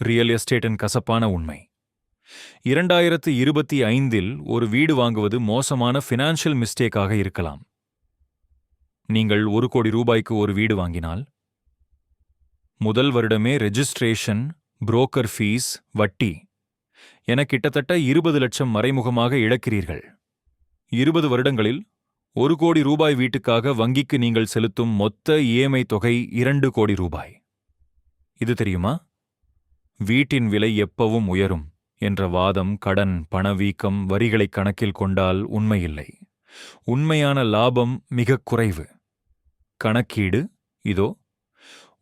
Real எஸ்டேட்டின் கசப்பான உண்மை. இரண்டாயிரத்து இருபத்தி ஐந்தில் ஒரு வீடு வாங்குவது மோசமான ஃபினான்ஷியல் மிஸ்டேக்காக இருக்கலாம். நீங்கள் ஒரு கோடி ரூபாய்க்கு ஒரு வீடு வாங்கினால் முதல் வருடமே ரெஜிஸ்ட்ரேஷன் புரோக்கர் ஃபீஸ் வட்டி என கிட்டத்தட்ட இருபது லட்சம் மறைமுகமாக இழக்கிறீர்கள். இருபது வருடங்களில் ஒரு கோடி ரூபாய் வீட்டுக்காக வங்கிக்கு நீங்கள் செலுத்தும் மொத்த இஎம்ஐ தொகை இரண்டு கோடி ரூபாய். இது தெரியுமா? வீட்டின் விலை எப்பவும் உயரும் என்ற வாதம் கடன் பணவீக்கம் வரிகளை கணக்கில் கொண்டால் உண்மையில்லை. உண்மையான லாபம் மிகக் குறைவு. கணக்கீடு இதோ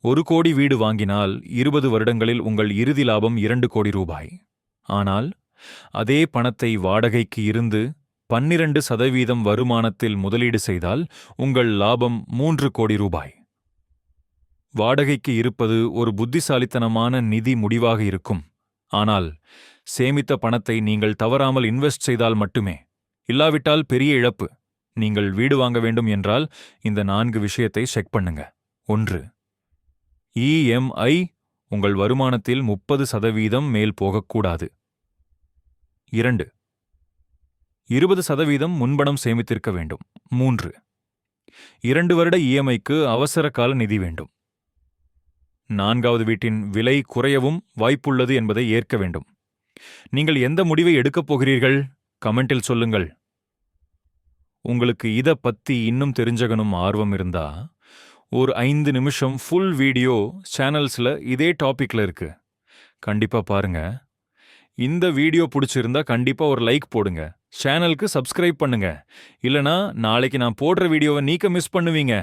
ஒரு கோடி வீடு வாங்கினால் இருபது வருடங்களில் உங்கள் இறுதி லாபம் இரண்டு கோடி ரூபாய். ஆனால் அதே பணத்தை வாடகைக்கு இருந்து பன்னிரண்டு சதவீதம் வருமானத்தில் முதலீடு செய்தால் உங்கள் லாபம் மூன்று கோடி ரூபாய். வாடகைக்கு இருப்பது ஒரு புத்திசாலித்தனமான நிதி முடிவாக இருக்கும். ஆனால் சேமித்த பணத்தை நீங்கள் தவறாமல் இன்வெஸ்ட் செய்தால் மட்டுமே. இல்லாவிட்டால் பெரிய இழப்பு. நீங்கள் வீடு வாங்க வேண்டும் என்றால் இந்த நான்கு விஷயத்தை செக் பண்ணுங்க. ஒன்று இஎம்ஐ உங்கள் வருமானத்தில் முப்பது சதவீதம் மேல் போகக்கூடாது. இரண்டு இருபது சதவீதம் முன்பணம் சேமித்திருக்க வேண்டும். மூன்று இரண்டு வருட இஎம்ஐக்கு அவசர கால நிதி வேண்டும். நான்காவது வீட்டின் விலை குறையவும் வாய்ப்புள்ளது என்பதை ஏற்க வேண்டும். நீங்கள் எந்த முடிவை எடுக்கப் போகிறீர்கள்? கமெண்டில் சொல்லுங்கள். உங்களுக்கு இத பத்தி இன்னும் தெரிஞ்சகணும் ஆர்வம் இருந்தா ஒரு ஐந்து நிமிஷம் ஃபுல் வீடியோ சேனல்ஸ்ல இதே டாபிக்ல இருக்கு. கண்டிப்பா பாருங்க. இந்த வீடியோ பிடிச்சிருந்தா கண்டிப்பா ஒரு லைக் போடுங்க. சேனலுக்கு சப்ஸ்கிரைப் பண்ணுங்க. இல்லனா நாளைக்கு நான் போடுற வீடியோவை நீக்க மிஸ் பண்ணுவீங்க.